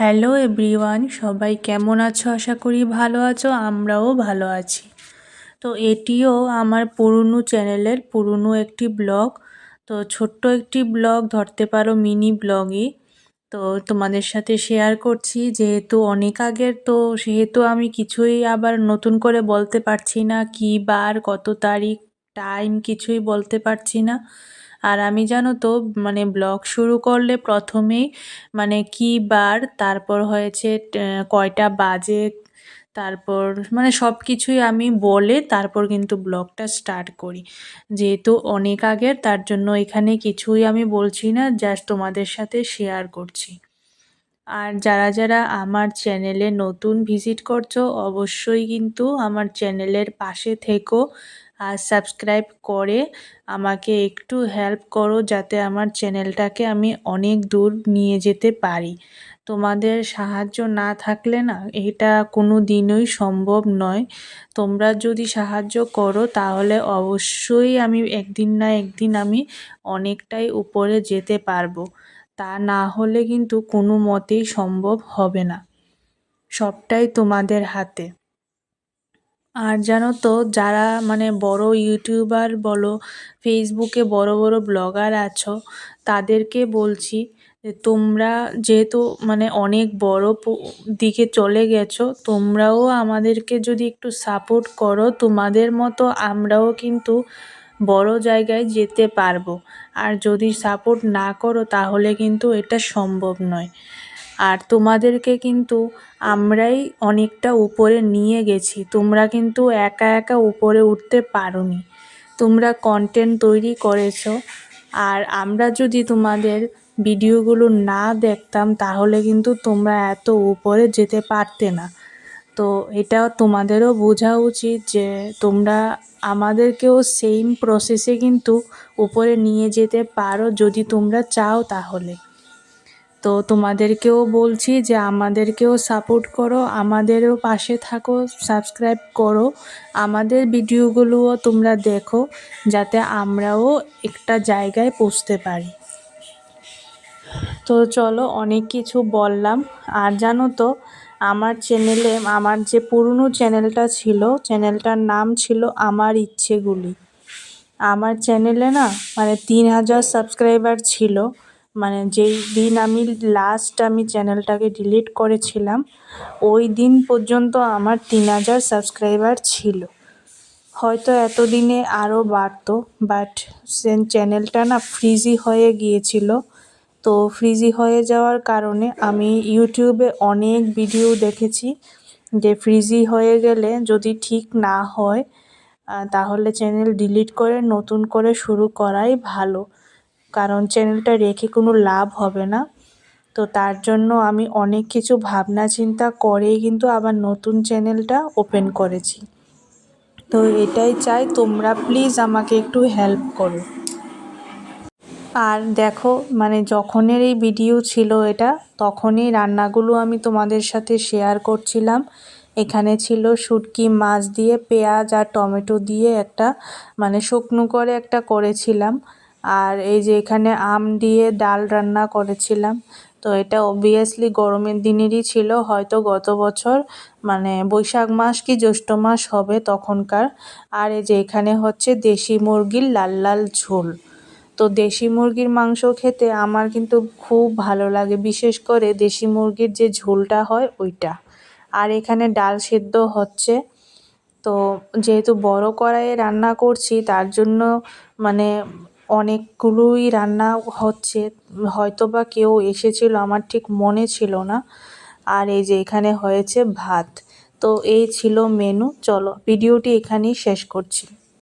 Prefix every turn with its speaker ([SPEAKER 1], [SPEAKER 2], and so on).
[SPEAKER 1] Hello everyone সবাই কেমন আছো? আশা করি ভালো আছো, আমরাও ভালো আছি। তো এটিও আমার পুরনো চ্যানেলের পুরনো একটি ব্লগ। তো ছোট্ট একটি ব্লগ, ধরতে পারো মিনি ব্লগই। তো তোমাদের সাথে শেয়ার করছি, যেহেতু অনেক আগের, তো সেহেতু আমি কিছুই আবার নতুন করে বলতে পারছি না, কী বার, কত তারিখ টাইম কিছুই বলতে পারছি না। আর আমি জানো তো মানে ব্লগ শুরু করলে প্রথমেই মানে কী বার, তারপর হয়েছে কয়টা বাজে, তারপর মানে সব কিছুই আমি বলে তারপর কিন্তু ব্লগটা স্টার্ট করি। যেহেতু অনেক আগের, তার জন্য এখানে কিছুই আমি বলছি না, জাস্ট তোমাদের সাথে শেয়ার করছি। আর যারা যারা আমার চ্যানেলে নতুন ভিজিট করছ, অবশ্যই কিন্তু আমার চ্যানেলের পাশে থেকো। আর সাবস্ক্রাইব করে আমাকে একটু হেল্প করো যাতে আমার চ্যানেলটাকে আমি অনেক দূর নিয়ে যেতে পারি। তোমাদের সাহায্য না থাকলে না এটা কোনো দিনই সম্ভব নয়। তোমরা যদি সাহায্য করো তাহলে অবশ্যই আমি একদিন না একদিন আমি অনেকটাই উপরে যেতে পারব। তা না হলে কিন্তু কোনো মতেই সম্ভব হবে না। সবটাই তোমাদের হাতে। আর জানো তো, যারা মানে বড় ইউটিউবার বলো, ফেসবুকে বড় বড় ব্লগার আছো, তাদেরকে বলছি যে তোমরা যেহেতু মানে অনেক বড় দিকে চলে গেছো, তোমরাও আমাদেরকে যদি একটু সাপোর্ট করো, তোমাদের মতো আমরাও কিন্তু বড় জায়গায় যেতে পারব। আর যদি সাপোর্ট না করো, তাহলে কিন্তু এটা সম্ভব নয়। আর তোমাদেরকে কিন্তু আমরাই অনেকটা উপরে নিয়ে গেছি। তোমরা কিন্তু একা একা উপরে উঠতে পারোনি। তোমরা কন্টেন্ট তৈরি করেছ। আর আমরা যদি তোমাদের ভিডিওগুলো না দেখতাম, তাহলে কিন্তু তোমরা এত উপরে যেতে পারতে না। তো এটা তোমাদেরও বোঝা উচিত যে তোমরা আমাদেরকেও সেম প্রসেসে কিন্তু উপরে নিয়ে যেতে পারো যদি তোমরা চাও তাহলে। তো তোমাদেরকেও বলছি যে আমাদেরকেও সাপোর্ট করো, আমাদেরও পাশে থাকো সাবস্ক্রাইব করো। আমাদের ভিডিওগুলোও তোমরা দেখো, যাতে আমরাও একটা জায়গায় পৌঁছতে পারি। তো চলো অনেক কিছু বললাম। আর জানো তো, আমার চ্যানেলে, আমার যে পুরনো চ্যানেলটা ছিল, চ্যানেলটার নাম ছিল আমার ইচ্ছেগুলি। আমার চ্যানেলে না মানে তিন হাজার সাবস্ক্রাইবার ছিল। মানে যেই দিন আমি লাস্ট আমি চ্যানেলটাকে ডিলিট করেছিলাম, ওই দিন পর্যন্ত আমার তিন হাজার সাবস্ক্রাইবার ছিল। হয়তো এতদিনে আরও বাড়তো বাট চ্যানেলটা না ফ্রিজি হয়ে গিয়েছিল। তো ফ্রিজি হয়ে যাওয়ার কারণে আমি ইউটিউবে অনেক ভিডিও দেখেছি যে ফ্রিজি হয়ে গেলে যদি ঠিক না হয় তাহলে চ্যানেল ডিলিট করে নতুন করে শুরু করাই ভালো। কারণ চ্যানেলটা রেখে কোনো লাভ হবে না। তো তার জন্য আমি অনেক কিছু ভাবনা চিন্তা করেই কিন্তু আবার নতুন চ্যানেলটা ওপেন করেছি। তো এটাই চাই, তোমরা প্লিজ আমাকে একটু হেল্প করো। আর দেখো মানে যখনের এই ভিডিও ছিল এটা, তখনই রান্নাগুলো আমি তোমাদের সাথে শেয়ার করছিলাম। এখানে ছিল শুটকি মাছ দিয়ে পেঁয়াজ আর টমেটো দিয়ে একটা মানে শুকনো করে একটা করেছিলাম। আর এই যে এখানে আম দিয়ে ডাল রান্না করেছিলাম, তো এটা অবভিয়াসলি গরমের দিনেরই ছিল, হয়তো গত বছর মানে বৈশাখ মাস কি জ্যৈষ্ঠ মাস হবে তখনকার। আর এই যে এখানে হচ্ছে দেশি মুরগির লাল লাল ঝোল। তো দেশি মুরগির মাংস খেতে আমার কিন্তু খুব ভালো লাগে, বিশেষ করে দেশি মুরগির যে ঝোলটা হয় ওইটা। আর এখানে ডাল সেদ্ধ হচ্ছে। তো যেহেতু বড় কড়াইয়ে রান্না করছি, তার জন্য মানে অনেকগুলোই রান্না হচ্ছে। হয়তো বা কেউ এসেছিল, আমার ঠিক মনে ছিল না। আর এই যে এখানে হয়েছে ভাত। তো এই ছিল মেনু চলো ভিডিওটি এখানেই শেষ করছি।